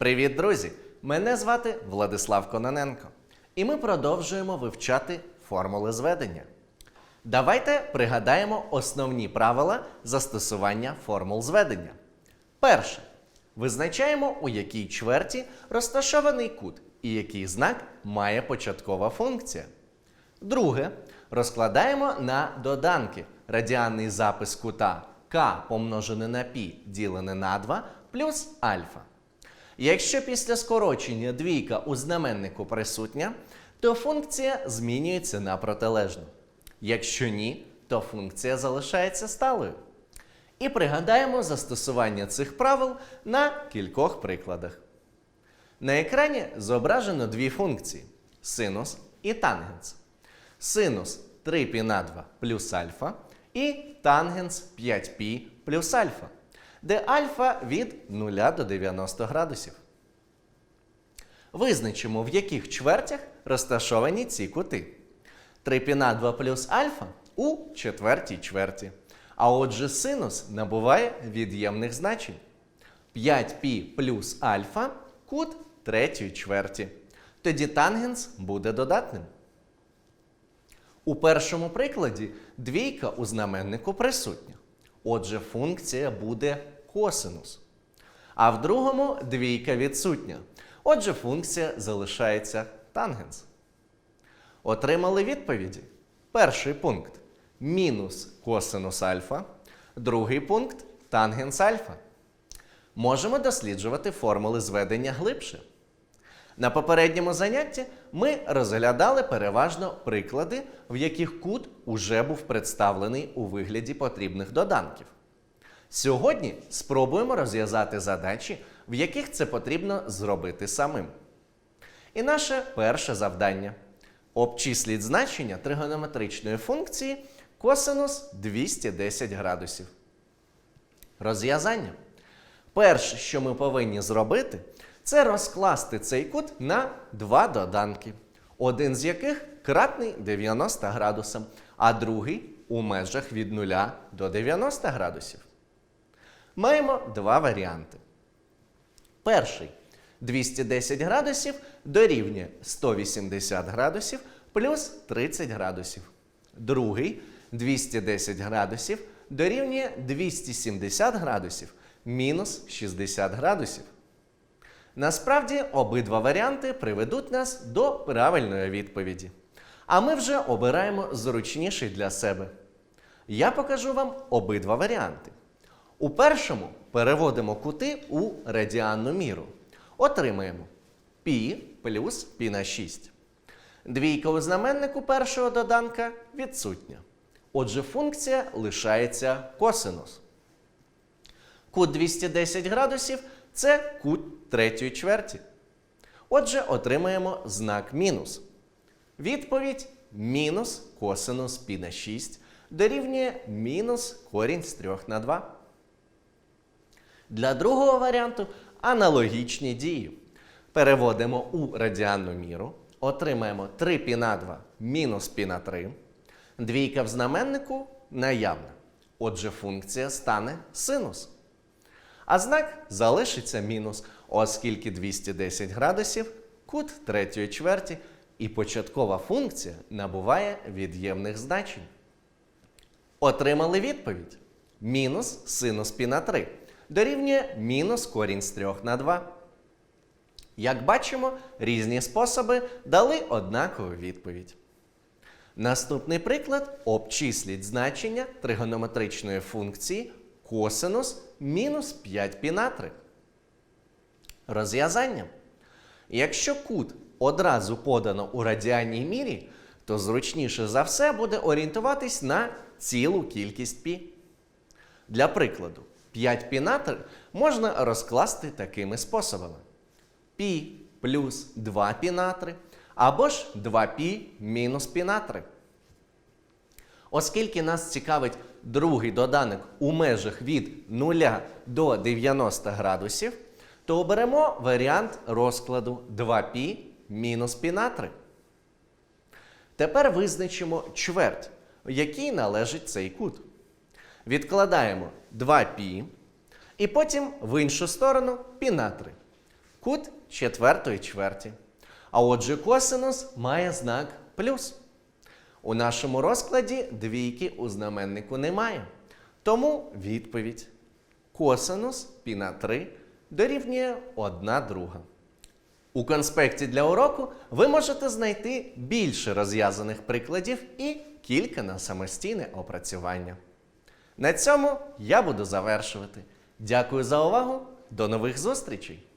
Привіт, друзі! Мене звати Владислав Кононенко, і ми продовжуємо вивчати формули зведення. Давайте пригадаємо основні правила застосування формул зведення. Перше. Визначаємо, у якій чверті розташований кут і який знак має початкова функція. Друге. Розкладаємо на доданки радіанний запис кута k помножене на π ділене на 2 плюс альфа. Якщо після скорочення двійка у знаменнику присутня, то функція змінюється на протилежну. Якщо ні, то функція залишається сталою. І пригадаємо застосування цих правил на кількох прикладах. На екрані зображено дві функції синус і тангенс. Синус 3π на 2 плюс альфа і тангенс 5π плюс альфа, де альфа від 0 до 90 градусів. Визначимо, в яких чвертях розташовані ці кути. 3π 2 плюс альфа у четвертій чверті. А отже, синус набуває від'ємних значень. 5π плюс альфа кут третьої чверті. Тоді тангенс буде додатним. У першому прикладі двійка у знаменнику присутня. Отже, функція буде косинус. А в другому двійка відсутня. Отже, функція залишається тангенс. Отримали відповіді. Перший пункт мінус косинус альфа. Другий пункт тангенс альфа. Можемо досліджувати формули зведення глибше. На попередньому занятті ми розглядали переважно приклади, в яких кут уже був представлений у вигляді потрібних доданків. Сьогодні спробуємо розв'язати задачі, в яких це потрібно зробити самим. І наше перше завдання. Обчисліть значення тригонометричної функції косинус 210 градусів. Розв'язання. Перше, що ми повинні зробити, це розкласти цей кут на два доданки, один з яких кратний 90 градусам, а другий у межах від 0 до 90 градусів. Маємо два варіанти. Перший 210 градусів дорівнює 180 градусів плюс 30 градусів. Другий 210 градусів дорівнює 270 градусів мінус 60 градусів. Насправді, обидва варіанти приведуть нас до правильної відповіді. А ми вже обираємо зручніший для себе. Я покажу вам обидва варіанти. У першому переводимо кути у радіанну міру. Отримаємо π плюс π на 6. Двійка у знаменнику першого доданка відсутня. Отже, функція лишається косинус. Кут 210 градусів це кут третьої чверті. Отже, отримаємо знак мінус. Відповідь мінус косинус пі на 6 дорівнює мінус корінь з 3 на 2. Для другого варіанту аналогічні дії. Переводимо у радіанну міру. Отримаємо 3 пі на 2 мінус пі на 3. Двійка в знаменнику наявна. Отже, функція стане синус. А знак залишиться мінус, оскільки 210 градусів кут третьої чверті і початкова функція набуває від'ємних значень. Отримали відповідь. Мінус синус пі на 3 дорівнює мінус корінь з 3 на 2. Як бачимо, різні способи дали однакову відповідь. Наступний приклад обчисліть значення тригонометричної функції косинус мінус 5 пі на 3. Розв'язання. Якщо кут одразу подано у радіальній мірі, то зручніше за все буде орієнтуватись на цілу кількість пі. Для прикладу, 5 пі на 3 можна розкласти такими способами: пі плюс 2 пі на 3 або ж 2 пі мінус пі на 3. Оскільки нас цікавить другий доданок у межах від 0 до 90 градусів, то оберемо варіант розкладу 2π мінус π на 3. Тепер визначимо чверть, в якій належить цей кут. Відкладаємо 2π і потім в іншу сторону π на 3. кут четвертої чверті. А отже, косинус має знак плюс. У нашому розкладі двійки у знаменнику немає. Тому відповідь косинус пі на 3 дорівнює 1 друга. У конспекті для уроку ви можете знайти більше розв'язаних прикладів і кілька на самостійне опрацювання. На цьому я буду завершувати. Дякую за увагу. До нових зустрічей!